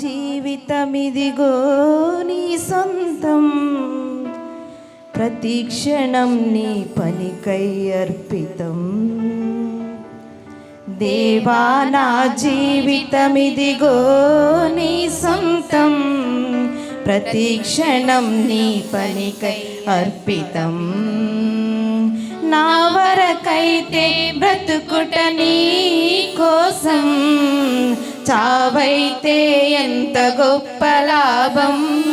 జీవితమిదిగో నీ సొంతం. ప్రతి క్షణం నీ పనికై అర్పితం. దేవా నా జీవితమిదిగో నీ సొంతం. ప్రతి క్షణం నీ పనికై అర్పితం. నా వరకైతే బ్రతుకుట నీ చావైతే ఎంత గొప్ప లాభం?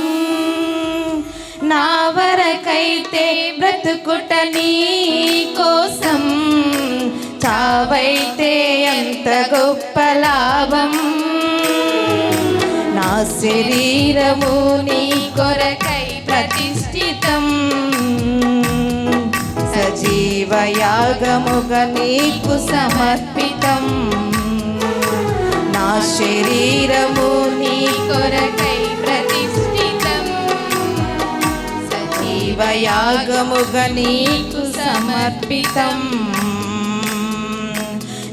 నా వరకైతే బ్రతుకుట నీ కోసం. చావైతే ఎంత గొప్ప లాభం? నా శరీరము నీ కొరకై ప్రతిష్ఠితం. సజీవయాగముగా నీకు సమర్పితం. నా శరీరము నీ కొరకై ప్రతిష్ఠితం. సజీవయాగముగా నీకు సమర్పితం.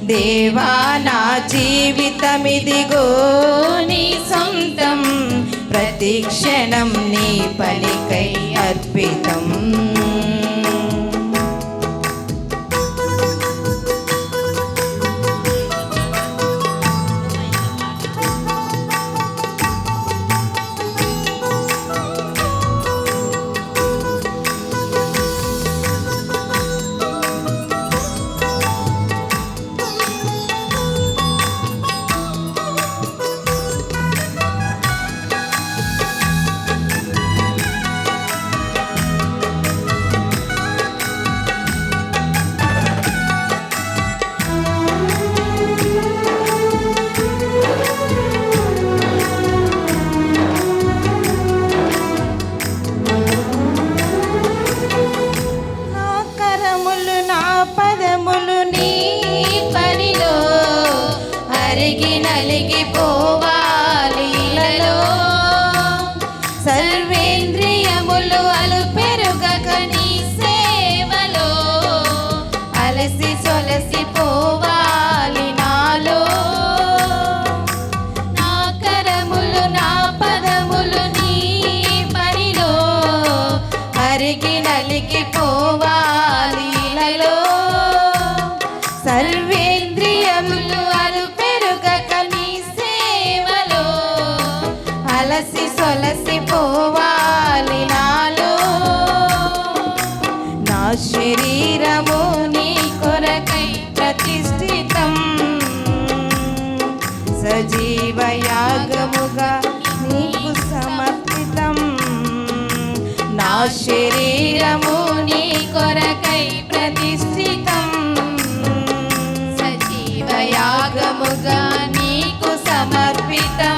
దేవా నా జీవితమిదిగో నీ సొంతం. ప్రతి క్షణం నీ పలికై అర్పితం. అరిగి నలిగి పోవాలి సర్వేంద్రియములు అలు పెరుగక నీ సేవలో. అలసి సొలసి పోవాలి నాలో. నా కరములు నా పదములు నీ పనిలో అరిగి నలిగి అలసి సొలసి పోవాలి నాలో. నా శరీరము నీ కొరకై ప్రతిష్ఠితం. సజీవయాగముగా నీకు సమర్పితం. నా శరీరము నీ కొరకై ప్రతిష్ఠితం. సజీవయాగముగా నీకు సమర్పితం.